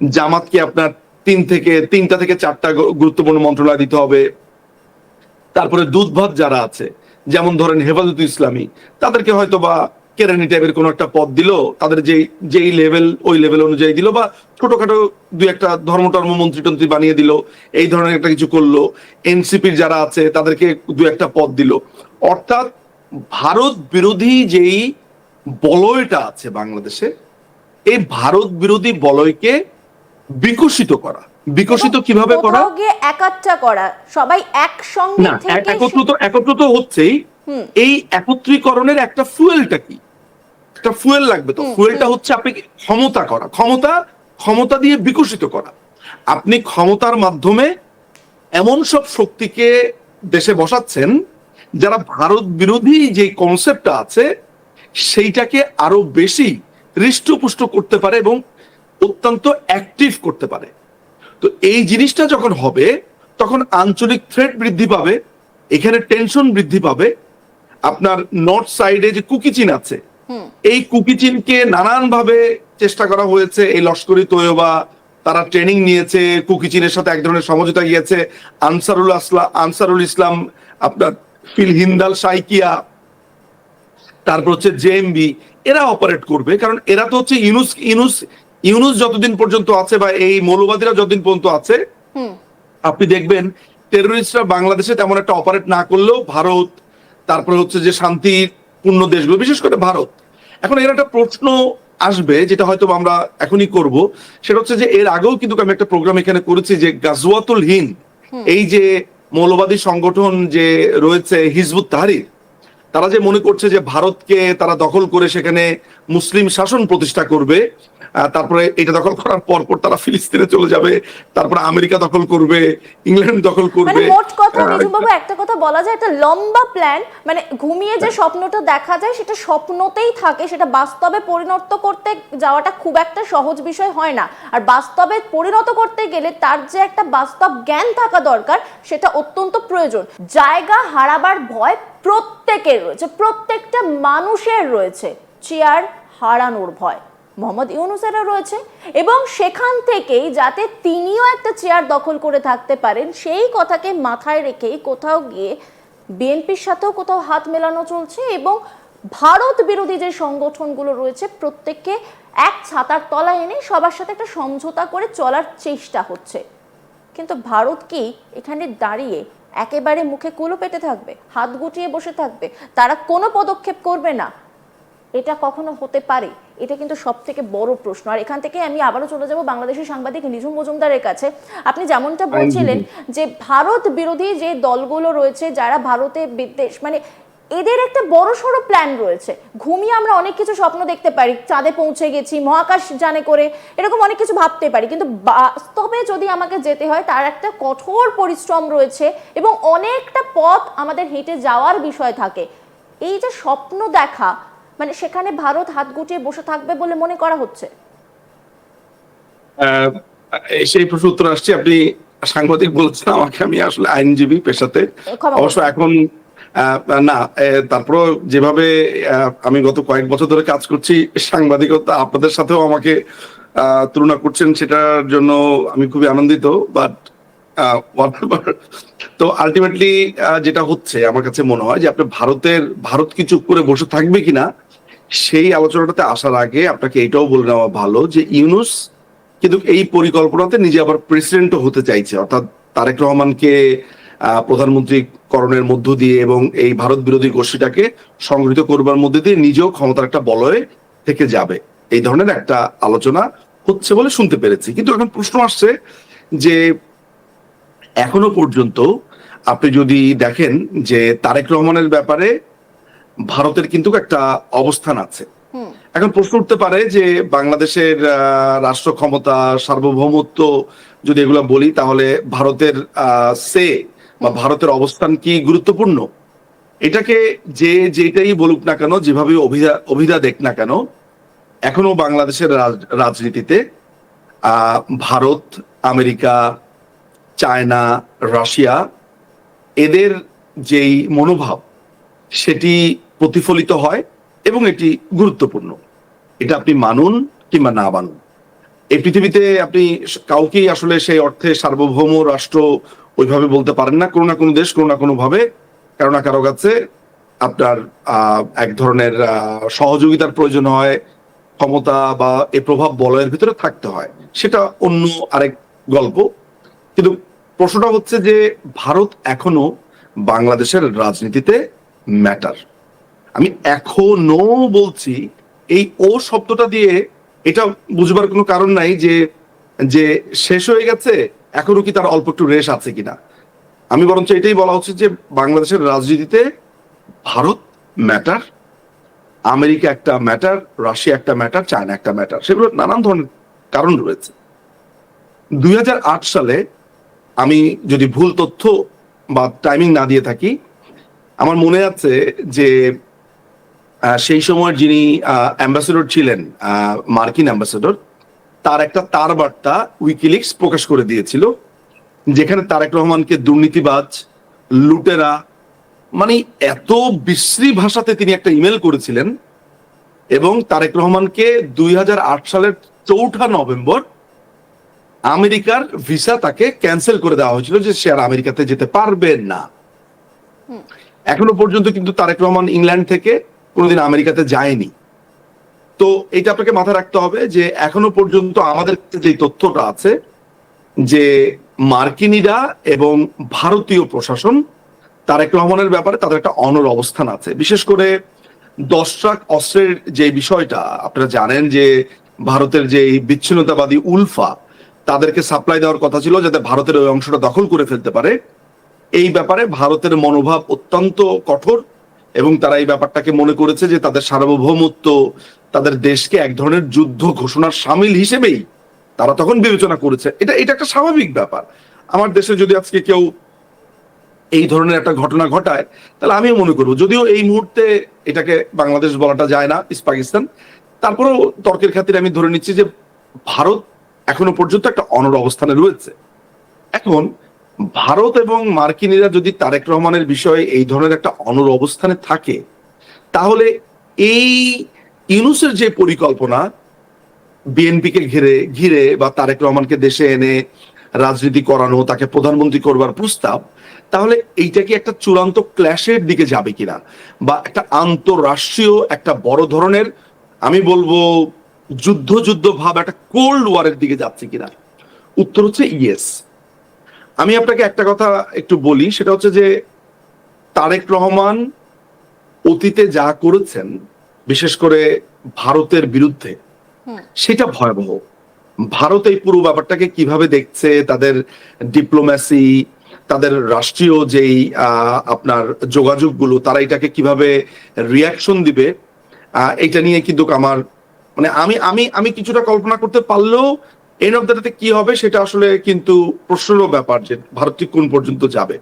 জামাতকে আপনার তিন থেকে, তিনটা থেকে চারটা গুরুত্বপূর্ণ মন্ত্রণালয় দিতে হবে? তারপরে দুধভাত যারা আছে, যেমন ধরেন হেফাজত ইসলামী, তাদেরকে হয়তো বা কেরানি টাইপের কোনো একটা পদ দিল, তাদের যেই যেই লেভেল ওই লেভেল অনুযায়ী দিল বা ছোটখাটো দুই একটা ধর্ম, টর্ম, মন্ত্রী টন্ত্রী বানিয়ে দিল, এই ধরনের একটা কিছু করল এনসিপির যারা আছে, তাদেরকে দু একটা পদ দিল। অর্থাৎ ভারত বিরোধী যেই বলয়টা আছে বাংলাদেশে, এই ভারত বিরোধী বলয়কে বিকশিত করা। বিকশিত কীভাবে করা? একাট্টা করা। সবাই একসঙ্গে না একত্রিত একত্রিত হচ্ছেই। এই একত্রীকরণের একটা ফুয়েলটা কি? একটা ফুয়েল লাগবে তো। ফুয়েলটা হচ্ছে আপনি ক্ষমতা করা। ক্ষমতা ক্ষমতা দিয়ে বিকশিত করা। আপনি ক্ষমতার মাধ্যমে এমন সব শক্তিকে দেশে বসাচ্ছেন যারা ভারত বিরোধী যে কনসেপ্টটা আছে সেইটাকে আরও বেশি হৃষ্টপুষ্ট করতে পারে এবং অত্যন্ত অ্যাক্টিভ করতে পারে। তো এই জিনিসটা যখন হবে তখন আঞ্চলিক থ্রেট বৃদ্ধি পাবে এখানে টেনশন বৃদ্ধি পাবে। আপনার নর্থ সাইডে যে কুকিচিন আছে। এই কুকিচিনকে নানান ভাবে চেষ্টা করা হয়েছে। এই লস্করি তৈয়বা তারা ট্রেনিং নিয়েছে কুকিচিনের সাথে এক ধরনের সমঝোতা গিয়েছে। আনসারুল আসলা আনসারুল ইসলাম আপনার ফিল হিন্দাল সাইকিয়া তারপর হচ্ছে জেএমবি এরা অপারেট করবে। কারণ এরা তো হচ্ছে ইউনুস ইউনুস ইউনুস যতদিন পর্যন্ত আছে বা এই মৌলবাদীরা যতদিন পর্যন্ত আছে আপনি দেখবেন টেরোরিস্টরা বাংলাদেশে তেমন একটা অপারেট না করলেও ভারত তারপরে হচ্ছে যে শান্তিপূর্ণ দেশগুলো বিশেষ করে ভারত। এখন এর একটা প্রশ্ন আসবে যেটা হয়তো আমরা এখনই করব। সেটা হচ্ছে যে এর আগেও কিন্তু আমি একটা প্রোগ্রাম এখানে করেছি যে গাজওয়াতুল হিন এই যে মৌলবাদী সংগঠন যে রয়েছে হিজবুত তাহারির তারা যে মনে করছে যে ভারতকে তারা দখল করে সেখানে মুসলিম শাসন প্রতিষ্ঠা করবে তারপরে এটা দখল করার পর পর তারা ফিলিস্তিনে চলে যাবে তারপরে আমেরিকা দখল করবে ইংল্যান্ড দখল মানে করবে। মোট কথা নিজুবাবু একটা কথা বলা যায় একটা লম্বা প্ল্যান মানে ঘুমিয়ে যে স্বপ্নটা দেখা যায় সেটা স্বপ্নতেই থাকে সেটা বাস্তবে পরিণত করতে যাওয়াটা খুব একটা সহজ বিষয় হয় না। আর বাস্তবে পরিণত করতে গেলে তার যে একটা বাস্তব জ্ঞান থাকা দরকার সেটা অত্যন্ত প্রয়োজন। জায়গা হারাবার ভয় প্রত্যেকের রয়েছে প্রত্যেকটা মানুষের রয়েছে চেয়ার হারানোর ভয়। মোহাম্মদ ইউনুসেরও রয়েছে এবং সেখান থেকেই যাতে তিনিও একটা চেয়ার দখল করে থাকতে পারেন, সেই কথাকে মাথায় রেখেই কোথাও গিয়ে বিএনপির সাথেও কোথাও হাত মেলানো চলছে এবং ভারত বিরোধী যে সংগঠনগুলো রয়েছে, প্রত্যেককে এক ছাতার তলায় এনে সবার সাথে একটা সমঝোতা করে চলার চেষ্টা হচ্ছে। কিন্তু ভারত কি এখানে দাঁড়িয়ে একেবারে মুখে কুলো পেতে থাকবে, হাত গুটিয়ে বসে থাকবে? তারা কোনো পদক্ষেপ করবে না। এটা কখনো হতে পারে? এটা কিন্তু সব থেকে বড় প্রশ্ন। আর এখান থেকে আমি আবারও চলে যাব বাংলাদেশের সাংবাদিক নিঝুম মজুমদারের কাছে। আপনি যেমনটা বলছিলেন যে ভারত বিরোধী যে দলগুলো রয়েছে যারা ভারতে বিদ্বেষ মানে এদের একটা বড় সড়ো প্ল্যান রয়েছে। ঘুমিয়ে আমরা অনেক কিছু স্বপ্ন দেখতে পারি। চাঁদে পৌঁছে গেছি মহাকাশ জানে করে এরকম অনেক কিছু ভাবতে পারি। কিন্তু বাস্তবে যদি আমাকে যেতে হয় তার একটা কঠোর পরিশ্রম রয়েছে এবং অনেকটা পথ আমাদের হেঁটে যাওয়ার বিষয় থাকে। এই যে স্বপ্ন দেখা মানে সেখানে ভারত হাত গুটিয়ে বসে থাকবে বলে মনে করা হচ্ছে? সেই প্রশ্ন উত্তর আসছে। আপনি সাংবাদিক বলেছেন আমাকে আমি আসলে আইনজীবী পেশাতে। অবশ্য এখন না তারপরও যেভাবে আমি গত কয়েক বছর ধরে কাজ করছি সাংবাদিকতা আপনাদের সাথেও আমাকে আহ, তুলনা করছেন সেটার জন্য আমি খুবই আনন্দিত। বাট তো আলটিমেটলি যেটা হচ্ছে, আমার কাছে মনে হয় যে আপনি ভারতের, ভারত কি চুপ করে বসে থাকবে কিনা, সেই আলোচনাটাতে আসার আগে আপনাকে এটাও বলে নেওয়া ভালো যে ইউনুস কিন্তু এই পরিকল্পনাতে নিজে আবার প্রেসিডেন্টও হতে চাইছে। অর্থাৎ তারেক রহমানকে প্রধানমন্ত্রী করণের মধ্য দিয়ে এবং এই ভারত বিরোধী গোষ্ঠীটাকে সংগঠিত করবার মধ্যে দিয়ে নিজেও ক্ষমতার একটা বলয়ে থেকে যাবে। এই ধরনের একটা আলোচনা হচ্ছে বলে শুনতে পেরেছি। কিন্তু এখন প্রশ্ন আসছে যে এখনও পর্যন্ত আপনি যদি দেখেন যে তারেক রহমানের ব্যাপারে ভারতের কিন্তু একটা অবস্থান আছে। এখন প্রশ্ন উঠতে পারে যে বাংলাদেশের রাষ্ট্র ক্ষমতা সার্বভৌমত্ব যদি এগুলো বলি তাহলে ভারতের সে বা ভারতের অবস্থান কি গুরুত্বপূর্ণ? এটাকে যে যেটাই বলুক না কেন যেভাবে অভিধা অভিধা দেখ না কেন এখনও বাংলাদেশের রাজ- রাজনীতিতে ভারত আমেরিকা চায়না, রাশিয়া, এদের যেই মনোভাব, সেটি প্রতিফলিত হয় এবং এটি গুরুত্বপূর্ণ। এটা আপনি মানুন কিংবা না মানুন। এই পৃথিবীতে আপনি কাউকেই আসলে সেই অর্থে সার্বভৌম রাষ্ট্র ওইভাবে বলতে পারেন না, কোনো না কোনো দেশ, কোনো না কোনো ভাবে কারও না কারও কাছে আপনার এক ধরনের সহযোগিতার প্রয়োজন হয়, ক্ষমতা বা এ প্রভাব বলয়ের ভিতরে থাকতে হয়। সেটা অন্য আরেক গল্প। কিন্তু প্রশ্নটা হচ্ছে যে ভারত এখনও বাংলাদেশের রাজনীতিতে ম্যাটার আমি এখনও বলছি, এই ও শব্দটা দিয়ে এটা বুঝবার কোনো কারণ নাই যে যে শেষ হয়ে গেছে, এখনও কি তার অল্প একটু রেশ আছে কিনা। আমি বরঞ্চ এটাই বলা হচ্ছে যে বাংলাদেশের রাজনীতিতে ভারত ম্যাটার আমেরিকা একটা ম্যাটার রাশিয়া একটা ম্যাটার চায়না একটা ম্যাটার সেগুলো নানান ধরনের কারণ রয়েছে। দুই হাজার আট সালে আমি যদি ভুল তথ্য বা টাইমিং না দিয়ে থাকি, আমার মনে আছে যে সেই সময় যিনি অ্যাম্বাসেডর ছিলেন মার্কিন অ্যাম্বাসেডর তার একটা তার বার্তা উইকিলিক্স প্রকাশ করে দিয়েছিল, যেখানে তারেক রহমানকে দুর্নীতিবাজ, লুটেরা মানে এত বিশ্রী ভাষাতে তিনি একটা ইমেল করেছিলেন এবং তারেক রহমানকে দুই হাজার আট সালের চৌঠা নভেম্বর আমেরিকার ভিসা তাকে ক্যান্সেল করে দেওয়া হয়েছিল যে সে আর আমেরিকাতে যেতে পারবে না। এখনও পর্যন্ত কিন্তু তারেক রহমান ইংল্যান্ড থেকে কোনোদিন আমেরিকাতে যায়নি। তো এটা আপনাকে মাথায় রাখতে হবে যে এখনও পর্যন্ত আমাদের যে তথ্যটা আছে যে মার্কিনীরা এবং ভারতীয় প্রশাসন তারেক রহমানের ব্যাপারে তাদের একটা অনর অবস্থান আছে। বিশেষ করে দশ ট্রাক অস্ত্রের যে বিষয়টা, আপনারা জানেন যে ভারতের যে বিচ্ছিন্নতাবাদী উলফা তাদেরকে সাপ্লাই দেওয়ার কথা ছিল যাতে ভারতের ওই অংশটা দখল করে ফেলতে পারে। এই ব্যাপারে ভারতের মনোভাব অত্যন্ত কঠোর এবং তারা এই ব্যাপারটাকে মনে করেছে যে তাদের সার্বভৌমত্ব, তাদের দেশকে এক ধরনের যুদ্ধ ঘোষণার সামিল হিসেবেই তারা তখন বিবেচনা করেছে। এটা এটা একটা স্বাভাবিক ব্যাপার। আমার দেশে যদি আজকে কেউ এই ধরনের একটা ঘটনা ঘটায়, তাহলে আমিও মনে করব। যদিও এই মুহূর্তে এটাকে বাংলাদেশ বলাটা যায় না, ইস পাকিস্তান। তারপরেও তর্কের খাতিরে আমি ধরে নিচ্ছি যে ভারত এখনও পর্যন্ত একটা অনর অবস্থানে রয়েছে। এখন ভারত এবং মার্কিনীরা যদি তারেক রহমানের বিষয়ে এই ধরনের একটা অনর অবস্থানে থাকে, তাহলে এই ইউনুসের যে পরিকল্পনা, বিএনপিকে ঘিরে ঘিরে বা তারেক রহমানকে দেশে এনে রাজনীতি করানো, তাকে প্রধানমন্ত্রী করবার প্রস্তাব, তাহলে এইটা কি একটা চূড়ান্ত ক্ল্যাশের দিকে যাবে কিনা? বা একটা আন্তঃরাষ্ট্রীয়, একটা বড় ধরনের, আমি বলব যুদ্ধ যুদ্ধ ভাব একটা কোল্ড ওয়ারের দিকে যাচ্ছে কিনা? উত্তর হচ্ছে ইয়েস আমি আপনাকে একটা কথা একটু বলি সেটা হচ্ছে যে তারেক রহমান অতীতে যা করেছেন বিশেষ করে ভারতের বিরুদ্ধে সেটা ভয়াবহ। ভারত এই পুরো ব্যাপারটাকে কীভাবে দেখছে তাদের ডিপ্লোম্যাসি তাদের রাষ্ট্রীয় যেই আহ, আপনার যোগাযোগগুলো তারা এটাকে কীভাবে রিয়াকশন দিবে আহ, এটা নিয়ে কিন্তু আমার মানে আমি আমি আমি কিছুটা কল্পনা করতে পারলেও এন অফ দ্যাটাতে কি হবে সেটা আসলে কিন্তু প্রশ্নেরও ব্যাপার যে ভারত ঠিক কোন পর্যন্ত যাবে।